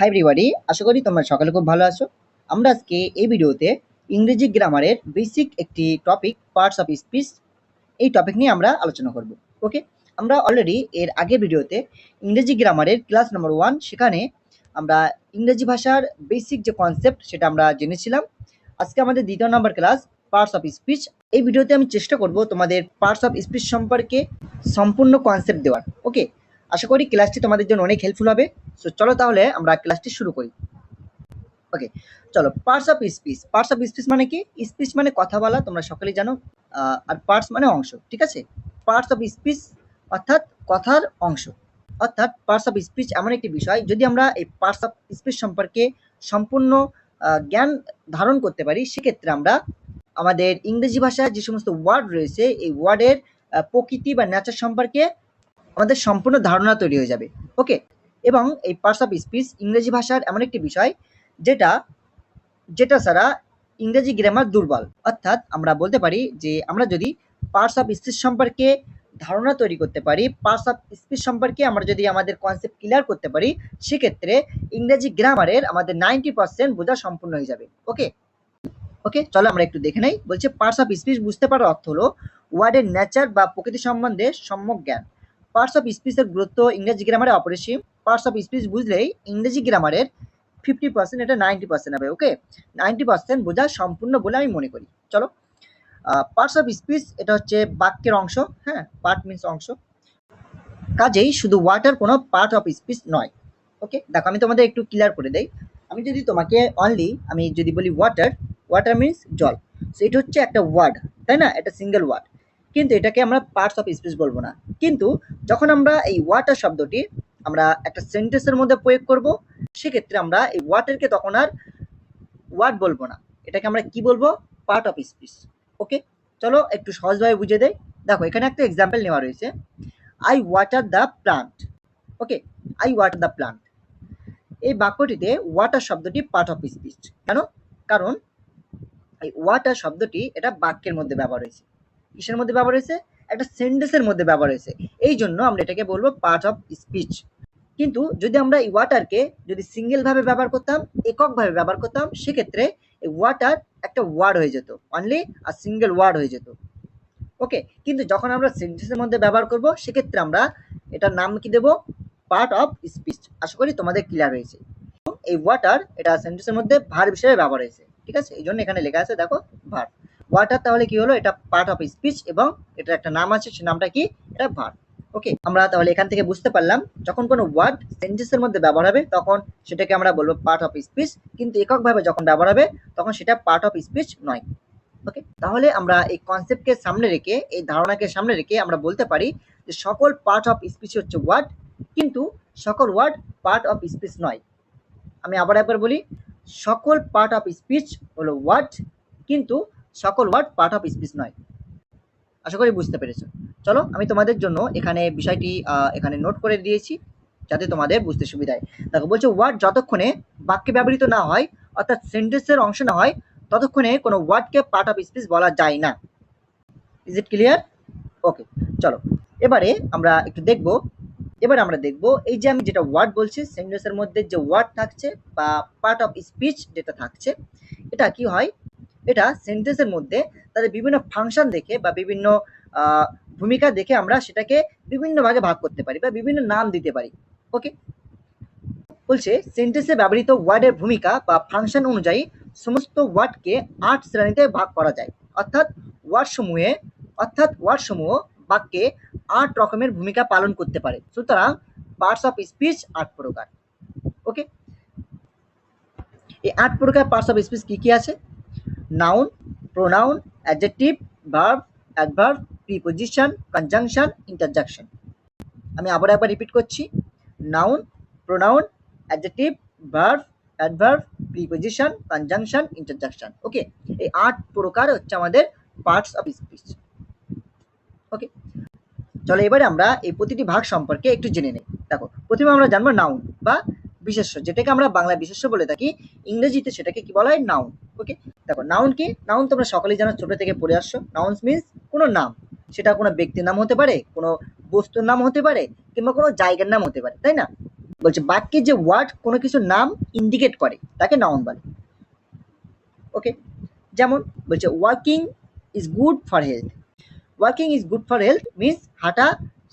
High everybody আশা করি তোমরা সকালে খুব ভালো আছো। আমরা আজকে এই ভিডিওতে ইংরেজি গ্রামারের বেসিক একটি টপিক পার্টস অফ স্পিচ এই টপিক নিয়ে আমরা আলোচনা করব। ওকে আমরা অলরেডি এর আগের ভিডিওতে ইংরেজি গ্রামারের ক্লাস নাম্বার ওয়ান সেখানে আমরা ইংরেজি ভাষার বেসিক যে কনসেপ্ট সেটা আমরা জেনেছিলাম। আজকে আমাদের দ্বিতীয় number class parts of speech এই ভিডিওতে আমি চেষ্টা করব তোমাদের পার্টস অফ স্পিচ সম্পর্কে সম্পূর্ণ কনসেপ্ট দেওয়ার। ওকে আশা করি ক্লাসটি তোমাদের জন্য অনেক হেল্পফুল হবে। সো চলো তাহলে আমরা ক্লাসটি শুরু করি। ওকে চলো parts of speech parts of speech মানে কি? স্পিচ মানে কথা বলা, তোমরা সকলেই জানো। আর পার্টস মানে অংশ, ঠিক আছে? পার্টস অফ স্পিচ অর্থাৎ কথার অংশ। অর্থাৎ পার্টস অফ স্পিচ এমন একটি বিষয়, যদি আমরা এই পার্টস অফ স্পিচ সম্পর্কে সম্পূর্ণ জ্ঞান ধারণ করতে পারি, সেক্ষেত্রে আমরা আমাদের ইংরেজি ভাষায় যে সমস্ত ওয়ার্ড রয়েছে, এই ওয়ার্ডের প্রকৃতি বা নেচার সম্পর্কে আমাদের সম্পূর্ণ ধারণা তৈরি হয়ে যাবে। ওকে এবং এই পার্টস অফ স্পিচ ইংরেজি ভাষার এমন একটি বিষয় যেটা যেটা ছাড়া ইংরেজি গ্রামার দুর্বল। অর্থাৎ আমরা বলতে পারি যে, আমরা যদি পার্টস অফ স্পিচ সম্পর্কে ধারণা তৈরি করতে পারি পার্টস অফ স্পিচ সম্পর্কে আমরা যদি আমাদের কনসেপ্ট ক্লিয়ার করতে পারি, সেক্ষেত্রে ইংরেজি গ্রামারের আমাদের নাইনটি পার্সেন্ট বোঝা সম্পূর্ণ হয়ে যাবে। ওকে ওকে চলো আমরা একটু দেখে নেই। বলছে পার্টস অফ স্পিচ বুঝতে পারার অর্থ হলো ওয়ার্ডের নেচার বা প্রকৃতি সম্বন্ধে সম্যক জ্ঞান। পার্টস অফ স্পিচের গুরুত্ব ইংরেজি গ্রামারে অপরিসীম। পার্টস অফ স্পিচ বুঝলেই ইংরেজি গ্রামারের ফিফটি পার্সেন্ট এটা নাইনটি পার্সেন্ট হবে ওকে নাইনটি পার্সেন্ট বোঝা সম্পূর্ণ বলে আমি মনে করি। চলো। পার্টস অফ স্পিচ এটা হচ্ছে বাক্যের অংশ হ্যাঁ? পার্ট মিনস অংশ। কাজেই শুধু ওয়াটার কোনো পার্ট অফ স্পিচ নয় ওকে দেখো, আমি তোমাদের একটু ক্লিয়ার করে দেই। আমি যদি তোমাকে অনলি আমি যদি বলি ওয়াটার ওয়াটার মিনস জল। সো এটা হচ্ছে একটা ওয়ার্ড তাই না? এটা সিঙ্গেল ওয়ার্ড কিন্তু এটাকে আমরা পার্টস অফ স্পিচ বলব না। কিন্তু যখন আমরা এই ওয়াটার শব্দটি আমরা একটা সেন্টেন্সের মধ্যে প্রয়োগ করব, সেক্ষেত্রে আমরা এই ওয়াটারকে তখন আর ওয়ার্ড বলব না। এটাকে আমরা কি বলব? পার্ট অফ স্পিচ ওকে চলো একটু সহজভাবে বুঝে দেয় দেখো, এখানে একটা এক্সাম্পল নেওয়া রয়েছে। I water the plant okay I water the plant এই বাক্যটিতে ওয়াটার শব্দটি পার্ট অফ স্পিচ কেন? কারণ এই ওয়াটার শব্দটি এটা বাক্যের মধ্যে ব্যবহার হয়েছে। কিসের মধ্যে ব্যবহার হয়েছে? একটা সেন্টেন্সের মধ্যে ব্যবহার হয়েছে। এই জন্য আমরা এটাকে বলব পার্ট অফ স্পিচ কিন্তু যদি আমরা এই ওয়াটারকে যদি সিঙ্গেল ভাবে ব্যবহার করতাম এককভাবে ব্যবহার করতাম, সেক্ষেত্রে এই ওয়াটার একটা ওয়ার্ড হয়ে যেত। অনলি আর সিঙ্গেল ওয়ার্ড হয়ে যেত। ওকে কিন্তু যখন আমরা সেন্টেন্সের মধ্যে ব্যবহার করব, সেক্ষেত্রে আমরা এটার নাম কি দেব? পার্ট অফ স্পিচ আশা করি তোমাদের ক্লিয়ার হয়েছে। এই ওয়াটার এটা সেন্টেন্সের মধ্যে ভার হিসেবে ব্যবহার হয়েছে। ঠিক আছে? এই জন্য এখানে লেখা আছে, দেখো ভার ওয়াটার তাহলে কি হলো? এটা পার্ট অফ স্পিচ এবং এটার একটা নাম আছে, সে নামটা কি? এটা ভার ওকে আমরা তাহলে এখান থেকে বুঝতে পারলাম, যখন কোনো ওয়ার্ড সেন্টেন্সের মধ্যে ব্যবহার হবে, তখন সেটাকে আমরা বলব পার্ট অফ স্পিচ কিন্তু এককভাবে যখন ব্যবহার হবে, তখন সেটা পার্ট অফ স্পিচ নয়। ওকে তাহলে আমরা এই কনসেপ্টকে সামনে রেখে, এই ধারণাকে সামনে রেখে আমরা বলতে পারি যে সকল পার্ট অফ স্পিচ হচ্ছে ওয়ার্ড কিন্তু সকল ওয়ার্ড পার্ট অফ স্পিচ নয়। আমি আবার একবার বলি, সকল পার্ট অফ স্পিচ হলো ওয়ার্ড কিন্তু সকল ওয়ার্ড পার্ট অফ স্পিচ নয়। আশা করি বুঝতে পেরেছ। চলো, আমি তোমাদের জন্য এখানে বিষয়টি এখানে নোট করে দিয়েছি, যাতে তোমাদের বুঝতে সুবিধা হয়। দেখো, বলছে ওয়ার্ড যতক্ষণে বাক্যে ব্যবহৃত না হয়, অর্থাৎ সেন্টেন্সের অংশ না হয়, ততক্ষণে কোনো ওয়ার্ডকে পার্ট অফ স্পিচ বলা যায় না। ইজ ইট ক্লিয়ার ওকে চলো। এবারে আমরা একটু দেখব, এবারে আমরা দেখব এই যে আমি যেটা ওয়ার্ড বলছি সেন্টেন্সের মধ্যে যে ওয়ার্ড থাকছে বা পার্ট অফ স্পিচ যেটা থাকছে, এটা কি হয়? এটা সেন্টেন্সের মধ্যে তাদের বিভিন্ন ফাংশন দেখে বা বিভিন্ন ভূমিকা দেখে আমরা সেটাকে বিভিন্ন ভাগে ভাগ করতে পারি বা বিভিন্ন নাম দিতে পারি। ওকে বলছে সেন্টেন্সে ব্যবহৃত ওয়ার্ডের ভূমিকা বা ফাংশন অনুযায়ী সমস্ত ওয়ার্ডকে আট শ্রেণীতে ভাগ করা যায়। অর্থাৎ ওয়ার্ড সমূহে, অর্থাৎ ওয়ার্ড সমূহ বাক্যে আট রকমের ভূমিকা পালন করতে পারে। সুতরাং পার্টস অফ স্পিচ আট প্রকার। ওকে এই আট প্রকার পার্টস অফ স্পিচ কি কি আছে? Noun pronoun adjective verb adverb preposition conjunction interjection আমি আবার একবার রিপিট করছি। Noun pronoun adjective verb adverb preposition conjunction interjection okay এই আট প্রকার হচ্ছে আমাদের পার্টস অফ স্পিচ ওকে চলো এবারে আমরা এই প্রতিটি ভাগ সম্পর্কে একটু জেনে নেই। দেখো, প্রথমে আমরা জানব নাউন বা বিশেষ্য, যেটাকে আমরা বাংলা বিশেষ্য বলে থাকি, ইংরেজিতে সেটাকে কি বলা হয়? নাউন ওকে দেখো নাউন কি? নাউন তোমরা সকলেই জানো, ছোট থেকে পড়ে আসছো। নাউন্স মিনস কোনো নাম। সেটা কোনো ব্যক্তির নাম হতে পারে, কোনো বস্তুর নাম হতে পারে, কিংবা কোনো জায়গার নাম হতে পারে, তাই না? বলছে, বাক্যে যে ওয়ার্ড কোনো কিছুর নাম ইন্ডিকেট করে, তাকে নাউন বলে। ওকে যেমন বলছে working is good for health working is good for health means হাঁটা,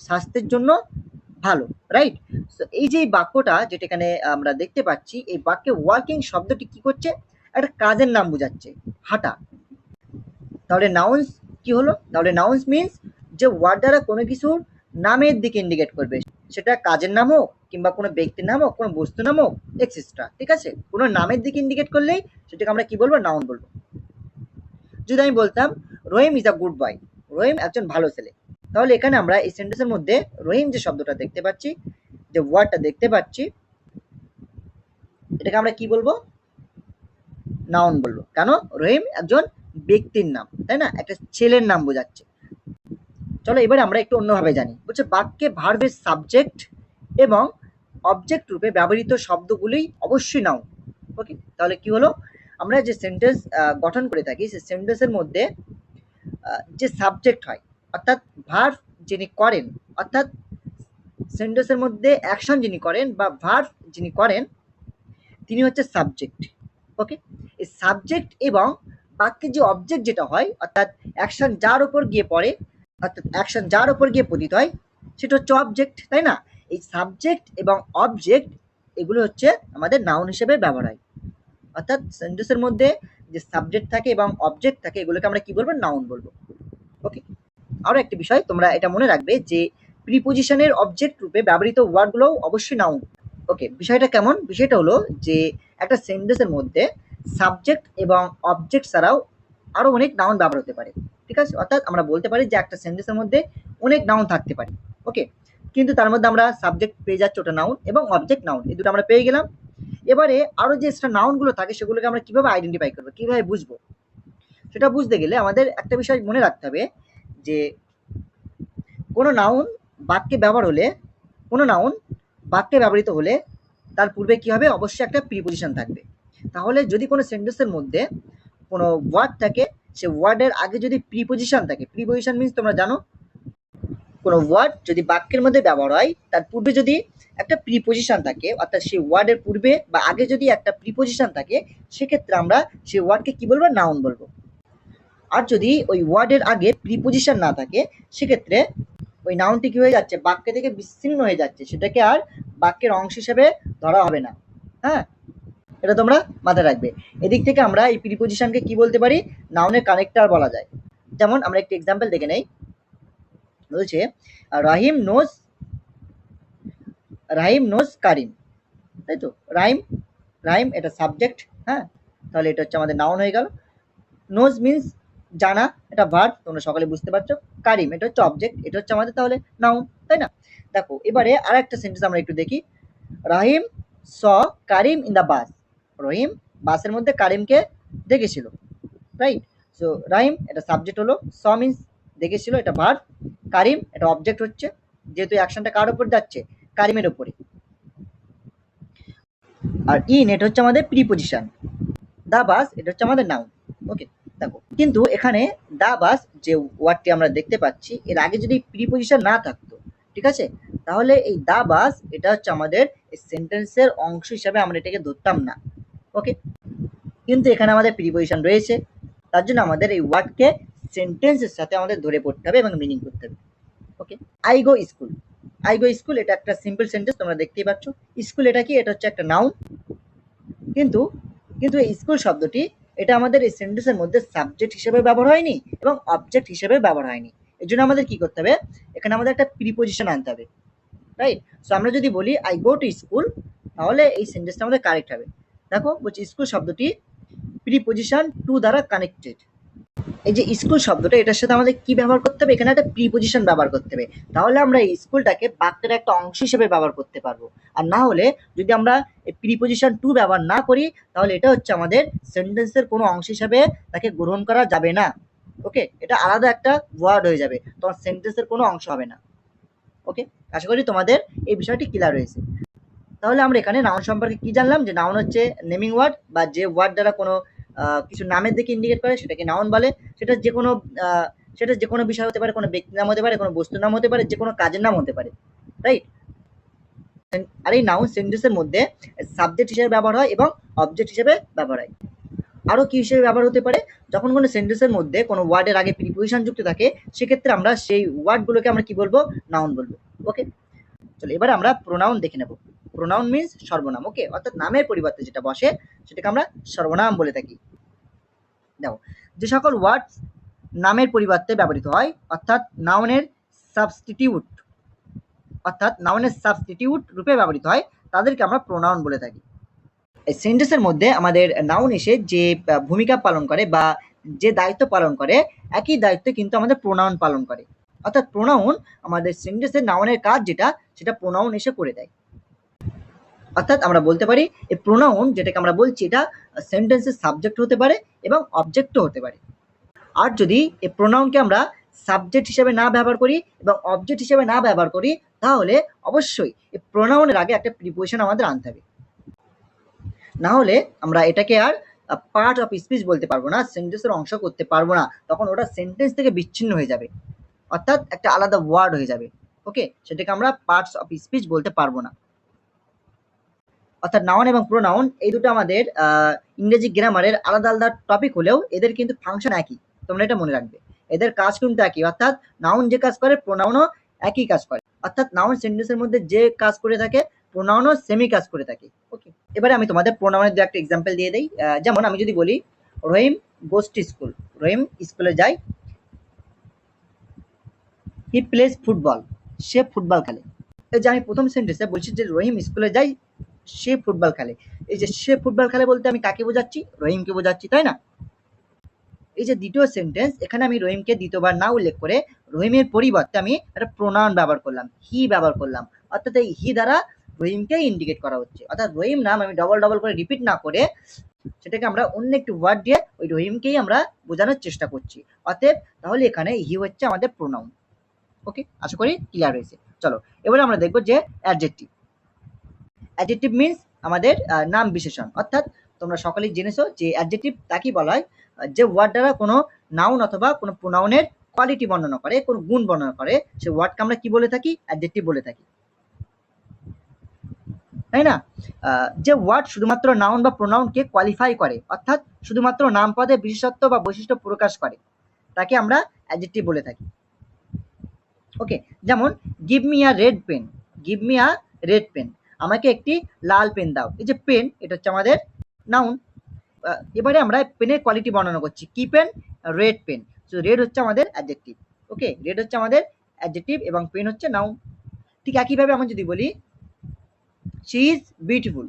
স্বাস্থ্যের জন্য ভালো রাইট এই যে বাক্যটা যেটা এখানে আমরা দেখতে পাচ্ছি, এই বাক্যে ওয়ার্কিং শব্দটি কি করছে? একটা কাজের নাম বোঝাচ্ছে, হাঁটা। তাহলে নাউন্স কি হলো? তাহলে নাউন্স মিনস যে ওয়ার্ড দ্বারা কোনো কিছুর নামের দিকে ইন্ডিকেট করবে। সেটা কাজের নাম হোক, কিংবা কোনো ব্যক্তির নাম হোক, কোনো বস্তু নাম হোক এক্সেট্রা ঠিক আছে? কোনো নামের দিকে ইন্ডিকেট করলেই সেটাকে আমরা কি বলব? নাউন বলব। যদি আমি বলতাম, রহিম ইজ আ গুড বয় রহিম একজন ভালো ছেলে। তাহলে এখানে আমরা এই সেন্টেন্সের মধ্যে রহিম যে শব্দটা দেখতে পাচ্ছি, যে ওয়ার্ডটা দেখতে পাচ্ছি, এটাকে আমরা কি বলব? নাউন বলব। কেন? রহিম একজন ব্যক্তির নাম, তাই না? একটা ছেলের নাম বোঝাচ্ছে। চলো এবার আমরা একটু অন্যভাবে জানি। বলছে, বাক্যে ভার্বের সাবজেক্ট এবং অবজেক্ট রূপে ব্যবহৃত শব্দগুলোই অবশ্যই নাউন ওকে তাহলে কি হলো? আমরা যে সেন্টেন্স গঠন করে থাকি, সেই সেন্টেন্সের মধ্যে যে সাবজেক্ট হয় অর্থাৎ ভার্ভ যিনি করেন, অর্থাৎ সেন্টেন্সের মধ্যে অ্যাকশন যিনি করেন বা ভার্ভ যিনি করেন, তিনি হচ্ছে সাবজেক্ট ওকে এই সাবজেক্ট এবং বাক্যের যে অবজেক্ট যেটা হয়, অর্থাৎ অ্যাকশন যার উপর গিয়ে পড়ে, অর্থাৎ অ্যাকশন যার উপর গিয়ে পতিত হয়, সেটা হচ্ছে অবজেক্ট তাই না? এই সাবজেক্ট এবং অবজেক্ট এগুলো হচ্ছে আমাদের নাউন হিসেবে ব্যবহার হয়। অর্থাৎ সেন্টেন্সের মধ্যে যে সাবজেক্ট থাকে এবং অবজেক্ট থাকে, এগুলোকে আমরা কি বলব? নাউন বলব ওকে আরও একটি বিষয় তোমরা এটা মনে রাখবে যে প্রিপোজিশনের অবজেক্ট রূপে ব্যবহৃত ওয়ার্ডগুলোও অবশ্যই নাউন ওকে বিষয়টা কেমন? বিষয়টা হলো যে একটা সেন্টেন্সের মধ্যে সাবজেক্ট এবং অবজেক্ট ছাড়াও আরও অনেক নাউন ব্যবহার হতে পারে। ঠিক আছে? অর্থাৎ আমরা বলতে পারি যে একটা সেন্টেন্সের মধ্যে অনেক নাউন থাকতে পারে। ওকে কিন্তু তার মধ্যে আমরা সাবজেক্ট পেয়ে যাচ্ছি ওটা নাউন এবং অবজেক্ট নাউন এই দুটো আমরা পেয়ে গেলাম। এবারে আরও যে এক্সট্রা নাউনগুলো থাকে সেগুলোকে আমরা কীভাবে আইডেন্টিফাই করব? কীভাবে বুঝব? সেটা বুঝতে গেলে আমাদের একটা বিষয় মনে রাখতে হবে যে কোনো নাউন বাক্যে ব্যবহার হলে, কোনো নাউন বাক্যে ব্যবহৃত হলে তার পূর্বে কী হবে? অবশ্যই একটা প্রিপোজিশন থাকবে। তাহলে যদি কোনো সেন্টেন্সের মধ্যে কোনো ওয়ার্ড থাকে, সে ওয়ার্ডের আগে যদি প্রিপোজিশন থাকে প্রিপোজিশন মিনস তোমরা জানো, কোনো ওয়ার্ড যদি বাক্যের মধ্যে ব্যবহার হয়, তার পূর্বে যদি একটা প্রিপোজিশন থাকে, অর্থাৎ সেই ওয়ার্ডের পূর্বে বা আগে যদি একটা প্রিপোজিশন থাকে, সেক্ষেত্রে আমরা সেই ওয়ার্ডকে কি বলব? নাউন বলব। আর যদি ওই ওয়ার্ডের আগে প্রিপোজিশন না থাকে, সেক্ষেত্রে ওই নাউনটি কী হয়ে যাচ্ছে? বাক্য থেকে বিচ্ছিন্ন হয়ে যাচ্ছে। সেটাকে আর বাক্যের অংশ হিসেবে ধরা হবে না। হ্যাঁ? এটা তোমরা মাথায় রাখবে। এদিক থেকে আমরা এই প্রিপোজিশনকে কি বলতে পারি? নাউনের কানেক্টর বলা যায়। যেমন আমরা একটি এক্সাম্পল দেখে নেই। বলছে, রাহিম নোজ রাহিম নোজ কারিম। তাই তো? রাইম রাইম এটা সাবজেক্ট হ্যাঁ? তাহলে এটা হচ্ছে আমাদের নাউন হয়ে গেল। নোজ মিন্স জানা, এটা ভার্ব তোমরা সকালে বুঝতে পারছ। কারিম, এটা হচ্ছে অবজেক্ট এটা হচ্ছে আমাদের তাহলে নাউন তাই না? দেখো, এবারে আর একটা সেন্টেন্স আমরা একটু দেখি। রাহিম স কারিম ইন দ্য বাস রহিম বাসের মধ্যে কারিমকে দেখেছিল রাইট সো রাহিম এটা সাবজেক্ট হলো, স মিন্স দেখেছিল, এটা ভার্ব কারিম এটা অবজেক্ট হচ্ছে, যেহেতু অ্যাকশনটা কার উপর যাচ্ছে? কারিমের উপরে। আর ইন এটা হচ্ছে আমাদের প্রিপোজিশন দা বাস এটা হচ্ছে আমাদের নাউন ওকে দেখো কিন্তু এখানে দা বাস যে ওয়ার্ডটি আমরা দেখতে পাচ্ছি, এর আগে যদি প্রিপোজিশন না থাকতো, ঠিক আছে? তাহলে এই দা বাস, এটা হচ্ছে আমাদের সেন্টেন্সের অংশ হিসাবে আমরা এটাকে ধরতাম না। ওকে? কিন্তু এখানে আমাদের প্রিপোজিশন রয়েছে। তার জন্য আমাদের এই ওয়ার্ডকে সেন্টেন্সের সাথে আমাদের ধরে পড়তে হবে এবং মিনিং করতে হবে। Okay? I go school. I go school, এটা একটা সিম্পল সেন্টেন্স, তোমরা দেখতেই পাচ্ছ। স্কুল এটা কি? এটা হচ্ছে একটা নাউন। কিন্তু কিন্তু এই স্কুল শব্দটি এটা আমাদের এই সেন্টেন্সের মধ্যে সাবজেক্ট হিসেবে ব্যবহার হয়নি এবং অবজেক্ট হিসেবে ব্যবহার হয়নি। এর জন্য আমাদের কি করতে হবে? এখানে আমাদের একটা প্রিপোজিশন আনতে হবে রাইট সো আমরা যদি বলি আই গো টু স্কুল তাহলে এই সেন্টেন্সটা আমাদের কারেক্ট হবে। দেখো, বলছি স্কুল শব্দটি প্রিপোজিশন টু দ্বারা কানেক্টেড এই যে স্কুল শব্দটা, এটার সাথে আমাদের কি ব্যবহার করতে হবে? এখানে একটা প্রিপোজিশন ব্যবহার করতে হবে। তাহলে আমরা এই স্কুলটাকে বাক্যের একটা অংশ হিসেবে ব্যবহার করতে পারব। আর না হলে যদি আমরা প্রিপোজিশন টু ব্যবহার না করি, তাহলে এটা হচ্ছে আমাদের সেন্টেন্সের কোনো অংশ হিসাবে তাকে গ্রহণ করা যাবে না। ওকে এটা আলাদা একটা ওয়ার্ড হয়ে যাবে। তোমার সেন্টেন্সের কোনো অংশ হবে না। ওকে আশা করি তোমাদের এই বিষয়টি ক্লিয়ার হয়েছে। তাহলে আমরা এখানে নাউন সম্পর্কে কি জানলাম? যে নাউন হচ্ছে নেমিং ওয়ার্ড বা যে ওয়ার্ড দ্বারা কোনো কিছু নামের দিকে ইন্ডিকেট করে, সেটাকে নাউন বলে। সেটা যে কোনো সেটা যে কোনো বিষয় হতে পারে, কোনো ব্যক্তির নাম হতে পারে, কোনো বস্তুর নাম হতে পারে যে কোনো কাজের নাম হতে পারে রাইট আর এই নাউন সেন্টেন্সের মধ্যে সাবজেক্ট হিসেবে ব্যবহার হয় এবং অবজেক্ট হিসেবে ব্যবহার হয়। আরও কি হিসেবে ব্যবহার হতে পারে? যখন কোনো সেন্টেন্সের মধ্যে কোনো ওয়ার্ডের আগে প্রিপোজিশন যুক্ত থাকে, সেক্ষেত্রে আমরা সেই ওয়ার্ডগুলোকে আমরা কি বলব? নাউন বলব। ওকে চলো, এবার আমরা প্রোনাউন দেখে নেব। প্রোনাউন মিন্স সর্বনাম। ওকে অর্থাৎ নামের পরিবর্তে যেটা বসে, সেটাকে আমরা সর্বনাম বলে থাকি। দেখো, যে সকল ওয়ার্ডস নামের পরিবর্তে ব্যবহৃত হয়, অর্থাৎ নাউনের সাবস্টিটিউট অর্থাৎ নাউনের সাবস্টিটিউট রূপে ব্যবহৃত হয়, তাদেরকে আমরা প্রোনাউন বলে থাকি। সেন্টেন্সের মধ্যে আমাদের নাউন এসে যে ভূমিকা পালন করে বা যে দায়িত্ব পালন করে, একই দায়িত্ব কিন্তু আমাদের প্রোনাউন পালন করে। অর্থাৎ প্রোনাউন আমাদের সেন্টেন্সের নাউনের কাজ যেটা, সেটা প্রোনাউন এসে করে দেয়। অর্থাৎ আমরা বলতে পারি এই প্রোনাউন যেটাকে আমরা বলছি, এটা সেন্টেন্সের সাবজেক্ট হতে পারে এবং অবজেক্টও হতে পারে। আর যদি এই প্রোনাউনকে আমরা সাবজেক্ট হিসেবে না ব্যবহার করি এবং অবজেক্ট হিসেবে না ব্যবহার করি, তাহলে অবশ্যই এই প্রোনাউনের আগে একটা প্রিপোজিশন আমাদের আনতে হবে। না হলে আমরা এটাকে আর পার্ট অফ স্পিচ বলতে পারব না সেন্টেন্সের অংশ করতে পারব না, তখন ওটা সেন্টেন্স থেকে বিচ্ছিন্ন হয়ে যাবে। অর্থাৎ একটা আলাদা ওয়ার্ড হয়ে যাবে। ওকে সেটাকে আমরা পার্টস অফ স্পিচ বলতে পারব না। অর্থাৎ নাউন এবং প্রোনাউন এই দুটো আমাদের ইংরেজি গ্রামারের আলাদা আলাদা টপিক হলেও এদের কিন্তু ফাংশন একই। তোমরা এটা মনে রাখবে। এদের কাজ কিন্তু একই। অর্থাৎ নাউন যে কাজ করে প্রোনাউনও একই কাজ করে। অর্থাৎ নাউন সেন্টেন্সের মধ্যে যে কাজ করে থাকে প্রোনাউনও সেমই কাজ করে থাকে। ওকে এবারে আমি তোমাদের প্রোনাউনের দু একটা এক্সাম্পল দিয়ে দিই। যেমন আমি যদি বলি, রহিম গোস টু স্কুল রহিম স্কুলে যায়। হি প্লেস ফুটবল সে ফুটবল খেলে। এই যে আমি প্রথম সেন্টেন্সে বলছি যে রহিম স্কুলে যায় সে ফুটবল খেলে। এই যে সে ফুটবল খেলে বলতে আমি কাকে বোঝাচ্ছি? রহিমকে বোঝাচ্ছি, তাই না? এই যে দ্বিতীয় সেন্টেন্স এখানে আমি রহিমকে দ্বিতীয়বার না উল্লেখ করে রহিমের পরিবর্তে আমি একটা প্রোনাউন ব্যবহার করলাম হি ব্যবহার করলাম। অর্থাৎ এই হি দ্বারা রহিমকে ইন্ডিকেট করা হচ্ছে। অর্থাৎ রহিম নাম আমি ডবল ডবল করে রিপিট না করে সেটাকে আমরা অন্য একটি ওয়ার্ড দিয়ে ওই রহিমকেই আমরা বোঝানোর চেষ্টা করছি। অতএব তাহলে এখানে হি হচ্ছে আমাদের প্রোনাউন ওকে আশা করি ক্লিয়ার হয়েছে। চলো, এবারে আমরা দেখব যে অ্যাডজেক্টিভ অ্যাডজেক্টিভ মিন্স আমাদের নাম বিশেষণ। অর্থাৎ তোমরা সকলেই জেনেছো যে অ্যাডজেক্টিভ তাকেই বলা হয় যে ওয়ার্ড দ্বারা কোনো নাউন অথবা কোনো প্রোনাউনের কোয়ালিটি বর্ণনা করে, কোনো গুণ বর্ণনা করে সেই ওয়ার্ডকে আমরা কি বলে থাকি? অ্যাডজেক্টিভ বলে থাকি। তাই না? যে ওয়ার্ড শুধুমাত্র নাউন বা প্রোনাউনকে কোয়ালিফাই করে, অর্থাৎ শুধুমাত্র নাম পদে বিশেষত্ব বা বৈশিষ্ট্য প্রকাশ করে, তাকে আমরা অ্যাডজেক্টিভ বলে থাকি। ওকে যেমন give me a red pen give me a red pen আমাকে একটি লাল পেন দাও। এই যে পেন এটা হচ্ছে আমাদের নাউন এবারে আমরা পেনের কোয়ালিটি বর্ণনা করছি। কি pen red pen so red হচ্ছে আমাদের অ্যাডজেক্টিভ ওকে রেড হচ্ছে আমাদের অ্যাডজেক্টিভ এবং পেন হচ্ছে নাউন ঠিক একইভাবে আমরা যদি বলি she is beautiful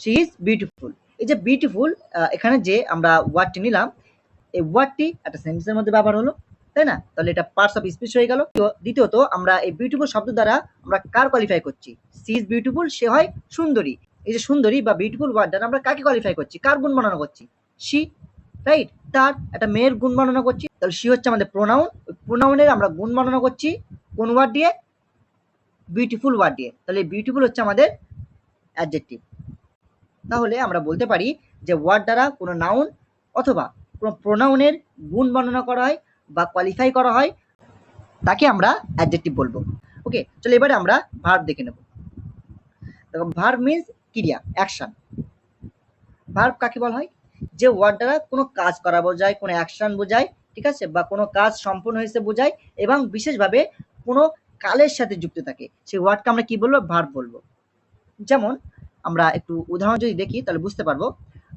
she is beautiful এই যে বিউটিফুল এখানে যে আমরা ওয়ার্ডটি নিলাম, এই ওয়ার্ডটি একটা সেন্টেন্সের মধ্যে ব্যবহার হলো। তাই না? তাহলে এটা পার্টস অফ স্পিচ হয়ে গেল। দ্বিতীয়ত, আমরা এই বিউটিফুল শব্দ দ্বারা আমরা কার কোয়ালিফাই করছি? সি ইজ বিউটিফুল সে হয় সুন্দরী। এই যে সুন্দরী বা বিউটিফুল ওয়ার্ড দ্বারা আমরা কাকে কোয়ালিফাই করছি? কার গুণ বর্ণনা করছি? সি রাইট তার একটা মেয়ের গুণ বর্ণনা করছি। তাহলে সি হচ্ছে আমাদের প্রোনাউন প্রোনাউনের আমরা গুণ বর্ণনা করছি কোন ওয়ার্ড দিয়ে? বিউটিফুল ওয়ার্ড দিয়ে। তাহলে বিউটিফুল হচ্ছে আমাদের অ্যাডজেক্টিভ তাহলে আমরা বলতে পারি যে ওয়ার্ড দ্বারা কোনো নাউন অথবা কোনো প্রোনাউনের গুণ বর্ণনা করা হয়। বা কোয়ালিফাই করা হয়, তাকে আমরা অ্যাডজেক্টিভ বলব। ওকে চলো এবারে আমরা ভার্ব দেখে নেব। দেখো ভার্ব মিন্স ক্রিয়া অ্যাকশন ভার্ব কাকে বলা হয়? যে ওয়ার্ড দ্বারা কোনো কাজ করা বোঝায়, কোনো অ্যাকশন বোঝায়, ঠিক আছে, বা কোনো কাজ সম্পূর্ণ হয়েছে বোঝায়, এবং বিশেষভাবে কোনো কালের সাথে যুক্ত থাকে। সেই ওয়ার্ডকে আমরা কি বলব? ভার্ব বলব। যেমন, আমরা একটু উদাহরণ যদি দেখি, তাহলে বুঝতে পারব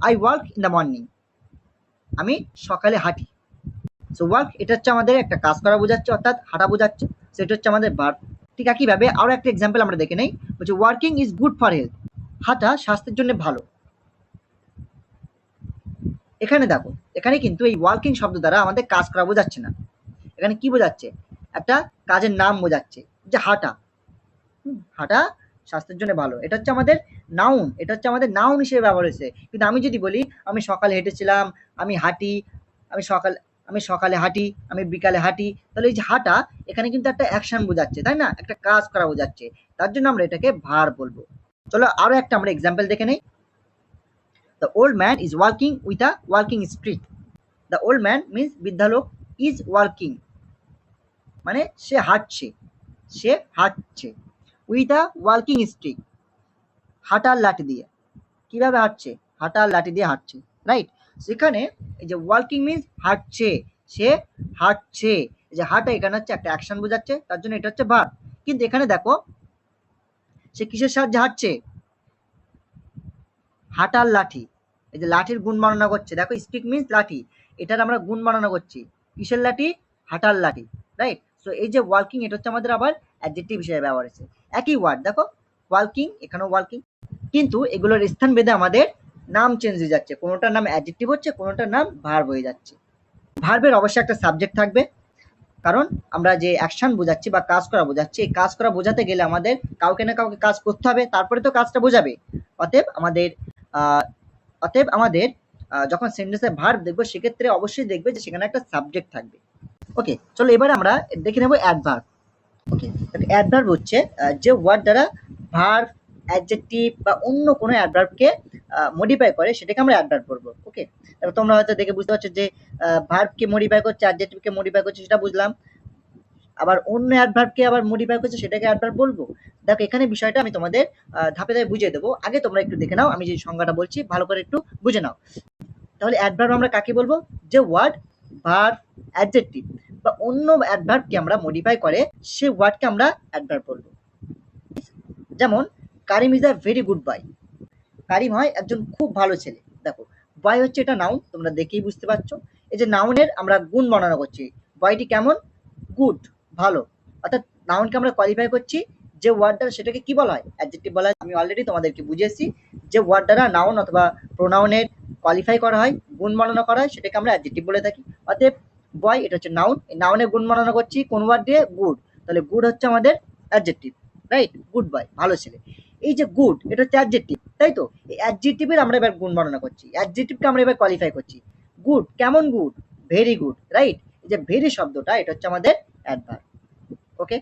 I work in the morning আমি সকালে হাঁটি। সো ওয়ার্ক এটা হচ্ছে আমাদের একটা কাজ করা বোঝাচ্ছে, অর্থাৎ হাঁটা বোঝাচ্ছে, সেটা হচ্ছে আমাদের ভার্ব ঠিক একইভাবে আরও একটা এক্সাম্পল আমরা দেখে নেই, বলছে working is good for health হাঁটা স্বাস্থ্যের জন্য ভালো। এখানে দেখো, এখানে কিন্তু এই ওয়ার্কিং শব্দ দ্বারা আমাদের কাজ করা বোঝাচ্ছে না। এখানে কি বোঝাচ্ছে? একটা কাজের নাম বোঝাচ্ছে, যে হাঁটা। হাঁটা স্বাস্থ্যের জন্য ভালো। এটা হচ্ছে আমাদের নাউন এটা হচ্ছে আমাদের নাউন হিসেবে ব্যবহার হয়েছে। কিন্তু আমি যদি বলি, আমি সকালে হেঁটেছিলাম, আমি হাঁটি, আমি সকাল আমি সকালে হাঁটি, আমি বিকালে হাঁটি, তাহলে এই যে হাঁটা, এখানে কিন্তু একটা অ্যাকশন বোঝাচ্ছে, তাই না? একটা কাজ করা বোঝাচ্ছে। তার জন্য আমরা এটাকে ভার বলব। চলো আরও একটা আমরা এক্সাম্পল দেখে নেই। The old man is working with a working street the old man means বৃদ্ধালোক is working মানে সে হাঁটছে সে হাঁটছে উইথ আ ওয়ার্কিং স্ট্রিক হাঁটার লাঠি দিয়ে। কীভাবে হাঁটছে? হাঁটার লাঠি দিয়ে হাঁটছে রাইট সেখানে এই যে ওয়ার্কিং মিন্স হাঁটছে, সে হাঁটছে। এই যে হাঁটা এখানে হচ্ছে একটা অ্যাকশন বোঝাচ্ছে, তার জন্য এটা হচ্ছে ভার কিন্তু এখানে দেখো, সে কিসের সাহায্যে হাঁটছে? হাঁটার লাঠি। এই যে লাঠির গুণ বর্ণনা করছে। দেখো স্পিক মিন্স লাঠি। এটার আমরা গুণ বর্ণনা করছি। কিসের লাঠি? হাঁটার লাঠি রাইট সো এই যে ওয়ার্কিং এটা হচ্ছে আমাদের আবার অ্যাডজেক্টিভ হিসেবে ব্যবহার হয়েছে। একই ওয়ার্ড দেখো ওয়ার্কিং এখানেও ওয়ার্কিং কিন্তু এগুলোর স্থান ভেদে আমাদের নাম চেঞ্জ হয়ে যাচ্ছে, কোনোটার নাম অ্যাডজেক্টিভ হচ্ছে, কোনোটার নাম ভার্ব হয়ে যাচ্ছে। ভার্বের অবশ্যই একটা সাবজেক্ট থাকবে, কারণ আমরা যে অ্যাকশন বোঝাচ্ছি বা কাজ করা বোঝাচ্ছি, এই কাজ করা বোঝাতে গেলে আমাদের কাউকে না কাউকে কাজ করতে হবে, তারপরে তো কাজটা বোঝাবে। অতএব আমাদের অতএব আমাদের যখন সেন্টেন্সে ভার্ব দেখব, সেক্ষেত্রে অবশ্যই দেখবে যে সেখানে একটা সাবজেক্ট থাকবে। ওকে চলো এবার আমরা দেখে নেব অ্যাডভার্ব ওকে অ্যাডভার্ব হচ্ছে যে ওয়ার্ড দ্বারা ভার্ব অ্যাডজেক্টিভ বা অন্য কোনো অ্যাডভার্বকে মডিফাই করে সেটাকে আমরা অ্যাডভার্ব করব ওকে এবার তোমরা হয়তো দেখে বুঝতে পারছ যে ভার্বকে মডিফাই করছে অ্যাডজেক্টিভকে মডিফাই করছে সেটা বুঝলাম। আবার অন্য অ্যাডভার্বকে আবার মডিফাই করছে সেটাকে অ্যাডভার্ব বলব? দেখো, এখানে বিষয়টা আমি তোমাদের ধাপে ধাপে বুঝিয়ে দেবো। আগে তোমরা একটু দেখে নাও, আমি যে সংজ্ঞাটা বলছি, ভালো করে একটু বুঝে নাও। তাহলে অ্যাডভার্ব আমরা কাকে বলব? যে ওয়ার্ড ভার্ব অ্যাডজেক্টিভ বা অন্য অ্যাডভার্বকে আমরা মডিফাই করে, সে ওয়ার্ডকে আমরা অ্যাডভার্ব বলব। যেমন Karim is a very good boy Karim হয় একজন খুব ভালো ছেলে। দেখো বয় হচ্ছে এটা নাউন তোমরা দেখেই বুঝতে পারছ। এই যে নাউনের আমরা গুণ বর্ণনা করছি। বয়টি কেমন? গুড ভালো। অর্থাৎ নাউনকে আমরা কোয়ালিফাই করছি যে ওয়ার্ড দ্বারা সেটাকে কি বলা হয়? অ্যাডজেক্টিভ বলা হয়। আমি অলরেডি তোমাদেরকে বুঝিয়েছি যে ওয়ার্ড দ্বারা নাউন অথবা প্রোনাউনের কোয়ালিফাই করা হয়, গুণ বর্ণনা করা হয়, সেটাকে আমরা অ্যাডজেক্টিভ বলে থাকি। অতএব বয় এটা হচ্ছে নাউন এই নাউনের গুণ বর্ণনা করছি কোন ওয়ার্ড দিয়ে? গুড তাহলে গুড হচ্ছে আমাদের অ্যাডজেক্টিভ রাইট গুড বয় ভালো ছেলে। এই যে গুড এটা হচ্ছে অ্যাডজেক্টিভ তাই তো? এই অ্যাডজেক্টিভের আমরা এবার গুণ বর্ণনা করছি অ্যাডজেক্টিভকে আমরা এবার কোয়ালিফাই করছি। গুড কেমন গুড ভেরি গুড রাইট এই যে ভেরি শব্দটা, এটা হচ্ছে আমাদের অ্যাডভার্ব ওকে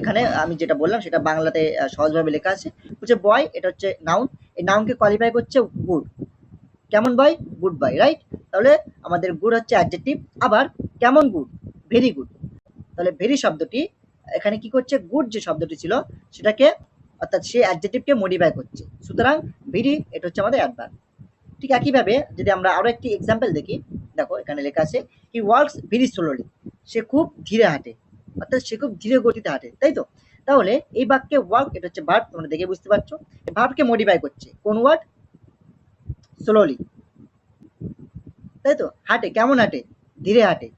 এখানে আমি যেটা বললাম, সেটা বাংলাতে সহজভাবে লেখা আছে। হচ্ছে বয় এটা হচ্ছে নাউন এই নাউনকে কোয়ালিফাই করছে গুড কেমন বয় গুড বয় রাইট তাহলে আমাদের গুড হচ্ছে অ্যাডজেক্টিভ আবার কেমন গুড ভেরি গুড তাহলে ভেরি শব্দটি, এখানে কি করছে? গুড যে শব্দটি ছিল, সেটাকে অর্থাৎ সে অ্যাডজেটিভকে মডিফাই করছে। সুতরাং ভিডি এটা হচ্ছে আমাদের অ্যাডভার্ব ঠিক একইভাবে যদি আমরা আরও একটি এক্সাম্পল দেখি, দেখো এখানে লেখা আছে হি ওয়ার্কস ভেরি স্লোলি সে খুব ধীরে হাঁটে, অর্থাৎ সে খুব ধীরে গতিতে হাঁটে, তাই তো? তাহলে এই বাক্যে ওয়ার্ক এটা হচ্ছে ভার্ব তোমরা দেখে বুঝতে পারছ। ভার্বকে মডিফাই করছে, কোন ওয়ার্ড স্লোলি তাই তো? হাঁটে, কেমন হাঁটে? ধীরে হাঁটে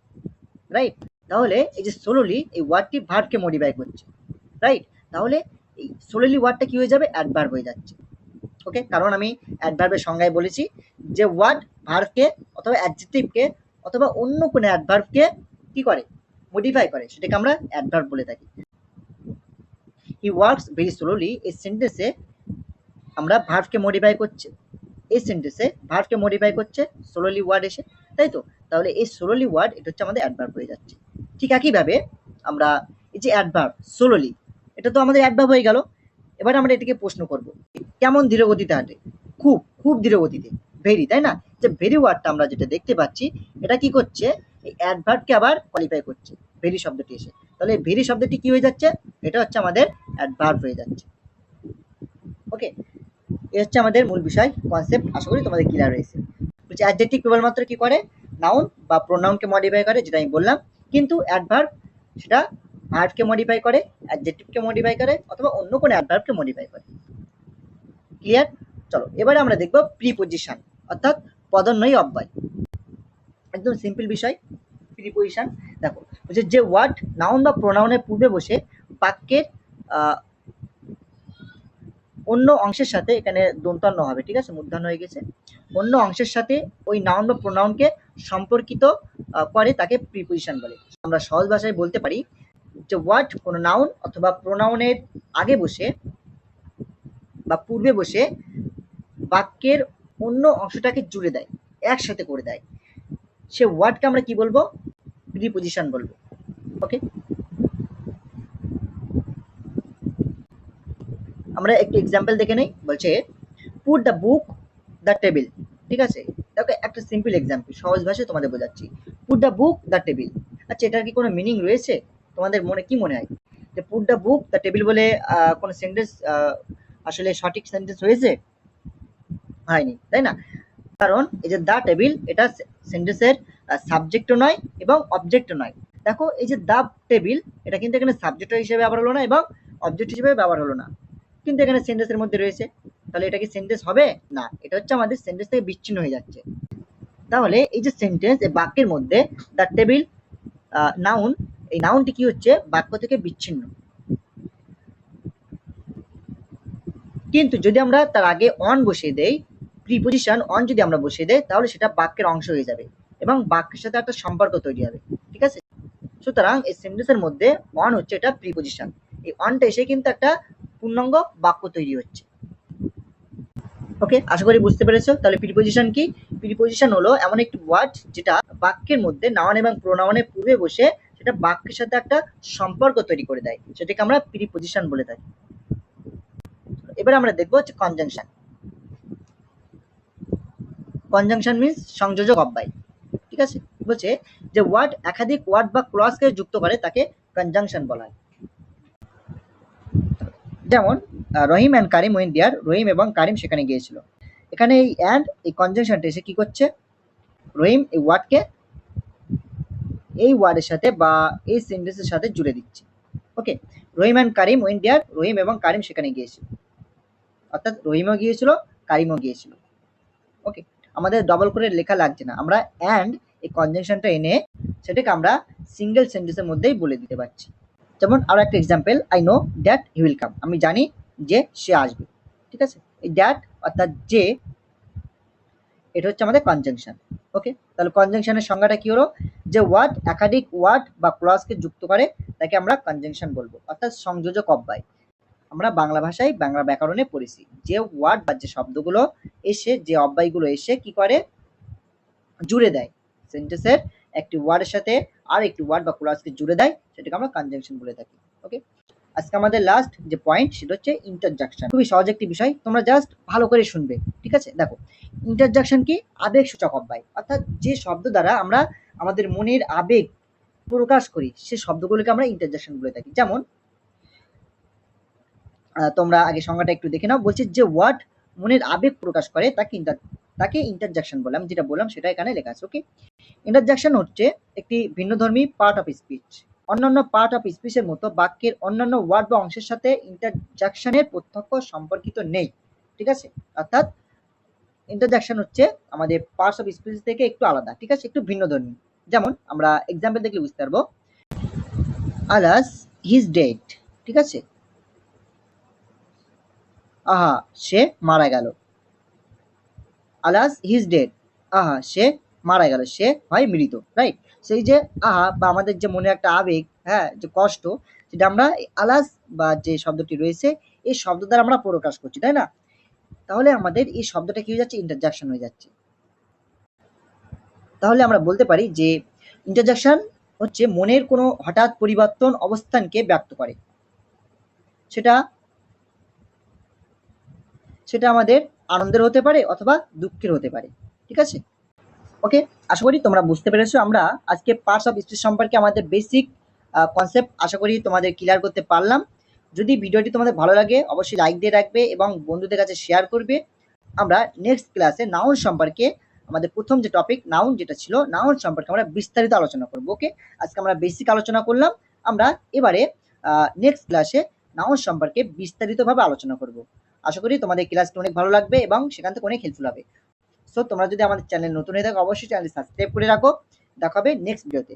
রাইট তাহলে এই যে স্লোলি এই ওয়ার্ডটি ভার্বকে মডিফাই করছে রাইট তাহলে এই স্লোলি ওয়ার্ডটা কি হয়ে যাবে? অ্যাডভার্ব হয়ে যাচ্ছে। ওকে কারণ আমি অ্যাডভার্বের সংজ্ঞায় বলেছি যে ওয়ার্ড ভার্ভকে অথবা অ্যাডজেক্টিভকে অথবা অন্য কোনো অ্যাডভার্ভকে কি করে? মডিফাই করে। সেটাকে আমরা অ্যাডভার্ব বলে থাকি। হি ওয়ার্কস ভেরি স্লোলি এই সেন্টেন্সে আমরা ভার্ভকে মডিফাই করছে। এই সেন্টেন্সে ভার্ভকে মডিফাই করছে স্লোলি ওয়ার্ড এসে। তাই তো? তাহলে এই স্লোলি ওয়ার্ড এটা হচ্ছে আমাদের অ্যাডভার্ব হয়ে যাচ্ছে। ঠিক একইভাবে আমরা এই যে অ্যাডভার্ব স্লোলি এটা তো আমাদের অ্যাডভার্ব হয়ে গেল। এবার আমরা এটিকে প্রশ্ন করব, কেমন ধীরে গতিতে হাঁটে? খুব খুব ধীরে গতিতে ভেরি তাই না? যে ভেরি ওয়ার্ডটা আমরা যেটা দেখতে পাচ্ছি, এটা কি করছে? এই অ্যাডভার্বকে আবার কোয়ালিফাই করছে ভেরি শব্দটি এসে। তাহলে ভেরি শব্দটি কি হয়ে যাচ্ছে? এটা হচ্ছে আমাদের অ্যাডভার্ব হয়ে যাচ্ছে। ওকে এ হচ্ছে আমাদের মূল বিষয় কনসেপ্ট আশা করি তোমাদের ক্লিয়ার রয়েছে বলছি অ্যাডজেক্টিভ কেবলমাত্র কি করে? নাউন বা প্রোনাউনকে মডিফাই করে, যেটা আমি বললাম। কিন্তু অ্যাডভার্ব সেটা ভার্বকে মডিফাই করে অ্যাডজেক্টিভকে মডিফাই করে, অথবা অন্য কোনো অ্যাডভার্বকে মডিফাই করে। ক্লিয়ার চলো, এবারে আমরা দেখব প্রিপোজিশন অর্থাৎ পদন্বয়ী অব্যয়। একদম সিম্পল বিষয় প্রিপোজিশন দেখো, বলছে যে ওয়ার্ড নাউন বা প্রোনাউনের পূর্বে বসে বাক্যের অন্য অংশের সাথে এখানে দন্তান্ন হবে, ঠিক আছে? মূর্ধন্য হয়ে গেছে। অন্য অংশের সাথে ওই নাউন বা প্রোনাউনকে সম্পর্কিত করে তাকে প্রিপোজিশন বলে। আমরা সহজ ভাষায় বলতে পারি ওয়ার্ড কোনো নাউন অথবা প্রোনাউনের আগে বসে বা পূর্বে বসে বাক্যের অন্য অংশটাকে জুড়ে দেয়, একসাথে করে দেয়। সে ওয়ার্ডকে আমরা কি বলব? প্রিপোজিশন বলব। ওকে আমরা একটু এক্সাম্পল দেখে নেই, বলছে put the book the table ঠিক আছে? দেখো, একটা সিম্পল এক্সাম্পল সহজ ভাষায় তোমাদের বোঝাচ্ছি। Put the book the table আচ্ছা এটার কি কোনো মিনিং রয়েছে? তোমাদের মনে কি মনে হয়? যে put the book the table বলে কোনো সেন্টেন্স আসলে সঠিক সেন্টেন্স হয়েছে? হয়নি, তাই না? কারণ এই যে দ্য টেবিল এটা সেন্টেন্সের সাবজেক্টও নয় এবং অবজেক্টও নয়। দেখো, এই যে দ্য টেবিল এটা কিন্তু এখানে সাবজেক্ট হিসেবে ব্যবহার হলো না এবং অবজেক্ট হিসেবে ব্যবহার হলো না। কিন্তু এখানে সেন্টেন্সের মধ্যে রয়েছে। তাহলে এটা কি সেন্টেন্স হবে? না, এটা হচ্ছে আমাদের সেন্টেন্স থেকে বিচ্ছিন্ন হয়ে যাচ্ছে। তাহলে এই যে সেন্টেন্স এই বাক্যের মধ্যে দ্য টেবিল নাউন এই নাউনটি কি হচ্ছে? বাক্য থেকে বিচ্ছিন্ন। কিন্তু যদি আমরা তার আগে অন বসিয়ে দেই প্রিপোজিশন অন যদি আমরা বসিয়ে দেই, তাহলে সেটা বাক্যের অংশ হয়ে যাবে এবং বাক্যের সাথে একটা সম্পর্ক তৈরি হবে, ঠিক আছে? সুতরাং এই সেন্টেন্সের মধ্যে অন হচ্ছে এটা প্রিপোজিশন এই অনটা এসে কিন্তু একটা পূর্ণাঙ্গ বাক্য তৈরি হচ্ছে। ওকে আশা করি বুঝতে পেরেছ। তাহলে প্রিপোজিশন কি? প্রিপোজিশন হলো এমন একটি ওয়ার্ড যেটা বাক্যের মধ্যে নাউন এবং প্রোনাউনের পূর্বে বসে সেটা বাক্যের সাথে একটা সম্পর্ক তৈরি করে দেয় সেটাকে আমরা প্রিপোজিশন বলে থাকি। এবার আমরা দেখব হচ্ছে কনজাংশন কনজাংশন মিন্স সংযোজক অব্যয় ঠিক আছে? বলছে যে ওয়ার্ড একাধিক ওয়ার্ড বা ক্লজকে যুক্ত করে, তাকে কনজাংশন বলা হয়। যেমন রহিম অ্যান্ড কারিম ওয়েন রহিম এবং কারিম সেখানে গিয়েছিল। এখানে এই অ্যান্ড এই কনজাংশনটা এসে কি করছে? রহিম এই ওয়ার্ডকে এই ওয়ার্ডের সাথে বা এই সেন্টেন্সের সাথে জুড়ে দিচ্ছে। ওকে রহিম অ্যান্ড কারিম ওয়েন দিয়ার রহিম এবং কারিম সেখানে গিয়েছিল। অর্থাৎ রহিমও গিয়েছিল, কারিমও গিয়েছিল। ওকে আমাদের ডবল করে লেখা লাগছে না। আমরা অ্যান্ড এই কনজাংশনটা এনে সেটাকে আমরা সিঙ্গেল সেন্টেন্সের মধ্যেই বলে দিতে পারছি। যেমন আরও একটা example I know that he will come আমি জানি যে সে আসবে। ঠিক আছে? এই দ্যাট অর্থাৎ যে এটা হচ্ছে আমাদের কনজাংশন ওকে তাহলে কনজাংশনের সংজ্ঞাটা কি হলো? যে ওয়ার্ড একাধিক ওয়ার্ড বা ক্লজকে যুক্ত করে তাকে আমরা কনজাংশন বলব, অর্থাৎ সংযোজক অব্যয় আমরা বাংলা ভাষায় বাংলা ব্যাকরণে পড়েছি। যে ওয়ার্ড বা যে শব্দগুলো এসে, যে অব্যয়গুলো এসে কি করে? জুড়ে দেয়। সেন্টেন্সের একটি ওয়ার্ডের সাথে আর একটি ওয়ার্ড বা ক্লজকে জুড়ে দেয়, সেটাকে আমরা কনজাংশন বলে থাকি ওকে আজকে আমাদের লাস্ট যে পয়েন্ট সেটা হচ্ছে ইন্টারজাকশন খুবই সহজ একটি বিষয়, তোমরা জাস্ট ভালো করে শুনবে, ঠিক আছে? দেখো ইন্টারজাকশন কি? আবেগ সূচক অব্যয়। অর্থাৎ যে শব্দ দ্বারা আমরা আমাদের মনের আবেগ প্রকাশ করি, সে শব্দগুলোকে আমরা ইন্টারজাকশন বলে থাকি। যেমন তোমরা আগে সংজ্ঞাটা একটু দেখে নাও। বলছি যে ওয়ার্ড মনের আবেগ প্রকাশ করে, তাকে ইন্টার তাকে ইন্টারজাকশন বলে। আমি যেটা বললাম, সেটা এখানে লেখা আছে ওকে ইন্টারজাকশন হচ্ছে একটি ভিন্নধর্মী পার্ট অফ স্পিচ অন্যান্য পার্ট অফ স্পিচের মতো বাক্যের অন্যান্য ওয়ার্ড বা অংশের সাথে ইন্টারজাকশনের প্রত্যক্ষ সম্পর্কিত নেই, ঠিক আছে? অর্থাৎ ইন্টারজাকশন হচ্ছে আমাদের পার্টস অফ স্পিচ থেকে একটু আলাদা, ঠিক আছে? একটু ভিন্নধর্মী যেমন আমরা এক্সাম্পল দেখলে বুঝতে পারব। আলাস হিজ ডেট ঠিক আছে? আহা, সে মারা গেল। আলাস হিজ ডেড আহা, সে মারা গেল, সে হয় মৃত রাইট সেই যে, আহা, বা আমাদের যে মনে একটা আবেগ হ্যাঁ যে কষ্ট, সেটা আমরা আলাস বা যে শব্দটি রয়েছে, এই শব্দ দ্বারা আমরা প্রকাশ করছি, তাই না? তাহলে আমাদের এই শব্দটা কি হয়ে যাচ্ছে? ইন্টারজাকশন হয়ে যাচ্ছে। তাহলে আমরা বলতে পারি যে ইন্টারজাকশন হচ্ছে মনের কোনো হঠাৎ পরিবর্তন অবস্থানকে ব্যক্ত করে। সেটা সেটা আমাদের আনন্দের হতে পারে অথবা দুঃখের হতে পারে, ঠিক আছে? ওকে আশা করি তোমরা বুঝতে পেরেছ, আমরা আজকে পার্টস অফ স্পিচ সম্পর্কে আমাদের বেসিক কনসেপ্ট আশা করি তোমাদের ক্লিয়ার করতে পারলাম। যদি ভিডিওটি তোমাদের ভালো লাগে, অবশ্যই লাইক দিয়ে রাখবে এবং বন্ধুদের কাছে শেয়ার করবে। আমরা নেক্সট ক্লাসে নাউন সম্পর্কে আমাদের প্রথম যে টপিক নাউন যেটা ছিল নাউন সম্পর্কে আমরা বিস্তারিত আলোচনা করব ওকে আজকে আমরা বেসিক আলোচনা করলাম। আমরা এবারে নেক্সট ক্লাসে নাউন সম্পর্কে বিস্তারিতভাবে আলোচনা করব। আশা করি তোমাদের ক্লাসটি অনেক ভালো লাগবে এবং সেখান থেকে অনেক হেল্পফুল হবে। সো তোমরা যদি আমাদের চ্যানেল নতুন হয়ে থাকো, অবশ্যই চ্যানেলটি সাবস্ক্রাইব করে রাখো। দেখা হবে নেক্সট ভিডিওতে